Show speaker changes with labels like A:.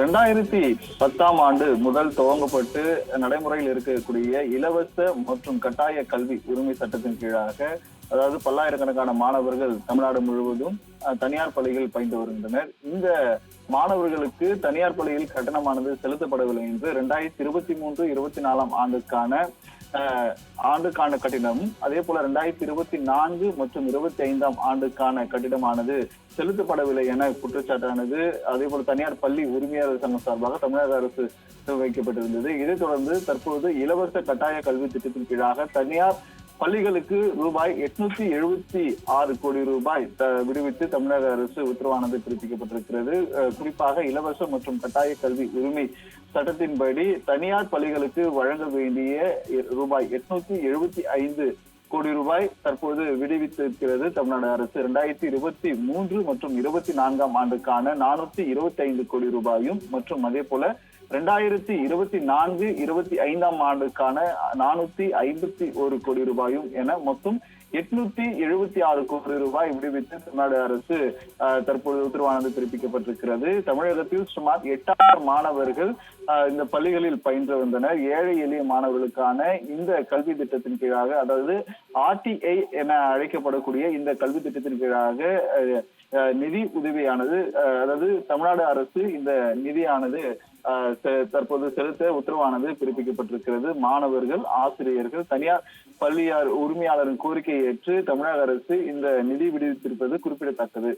A: ரெண்டாயிரத்தி பத்தாம் ஆண்டு முதல் துவங்கப்பட்டு நடைமுறையில் இருக்கக்கூடிய இலவச மற்றும் கட்டாய கல்வி உரிமை சட்டத்தின் கீழாக அதாவது பல்லாயிரக்கணக்கான மாணவர்கள் தமிழ்நாடு முழுவதும் தனியார் பள்ளிகள் பயின்று வருகின்றனர். இந்த மாணவர்களுக்கு தனியார் பள்ளியில் கட்டணமானது செலுத்தப்படவில்லை என்று ரெண்டாயிரத்தி இருபத்தி மூன்று இருபத்தி நாலாம் ஆண்டுக்கான ஆண்டுக்கான கட்டிடம். அதே போல ரெண்டாயிரத்தி இருபத்தி நான்கு மற்றும் இருபத்தி ஐந்தாம் ஆண்டுக்கான கட்டிடமானது செலுத்தப்படவில்லை என குற்றச்சாட்டானது. அதே போல தனியார் பள்ளி உரிமையாளர் சங்கம் சார்பாக தமிழக அரசு வைக்கப்பட்டிருந்தது. இதைத் தொடர்ந்து தற்போது இலவச கட்டாய கல்வி திட்டத்தின் கீழாக தனியார் பள்ளிகளுக்கு ரூபாய் எட்நூத்தி எழுபத்தி ஆறு கோடி ரூபாய் த- விடுவித்து தமிழக அரசு உத்தரவானது பிறப்பிக்கப்பட்டிருக்கிறது. குறிப்பாக இலவச மற்றும் கட்டாய கல்வி உரிமை சட்டத்தின்படி தனியார் பள்ளிகளுக்கு வழங்க வேண்டிய ரூபாய் எட்நூத்தி எழுபத்தி ஐந்து கோடி ரூபாய் தற்போது விடுவித்திருக்கிறது. தமிழ்நாடு அரசு இரண்டாயிரத்தி இருபத்தி மூன்று மற்றும் இருபத்தி நான்காம் ஆண்டுக்கான நானூத்தி இருபத்தி ஐந்து கோடி ரூபாயும் மற்றும் அதே போல ரெண்டாயிரத்தி இருபத்தி நான்கு இருபத்தி ஐந்தாம் ஆண்டுக்கான நானூத்தி ஐம்பத்தி ஒரு கோடி ரூபாயும் என மொத்தம் எட்நூத்தி எழுபத்தி ஆறு கோடி ரூபாய் விடுவித்து தமிழ்நாடு அரசு அஹ், தற்போது உத்தரவானது பிறப்பிக்கப்பட்டிருக்கிறது. தமிழகத்தில் சுமார் எட்டாயிரம் மாணவர்கள் அஹ், இந்த பள்ளிகளில் பயின்று வந்தனர் ஏழை எளிய மாணவர்களுக்கான இந்த கல்வி திட்டத்தின் கீழாக அதாவது ஆர்டிஐ என அழைக்கப்படக்கூடிய இந்த கல்வி திட்டத்தின் கீழாக நிதி உதவியானது அஹ், அதாவது தமிழ்நாடு அரசு இந்த நிதியானது செ- தற்போது செலுத்த உத்தரவானது பிறப்பிக்கப்பட்டிருக்கிறது. மாணவர்கள் ஆசிரியர்கள் தனியார் பள்ளியார் உரிமையாளரின் கோரிக்கையை ஏற்று தமிழக அரசு இந்த நிதி விடுவித்திருப்பது குறிப்பிடத்தக்கது.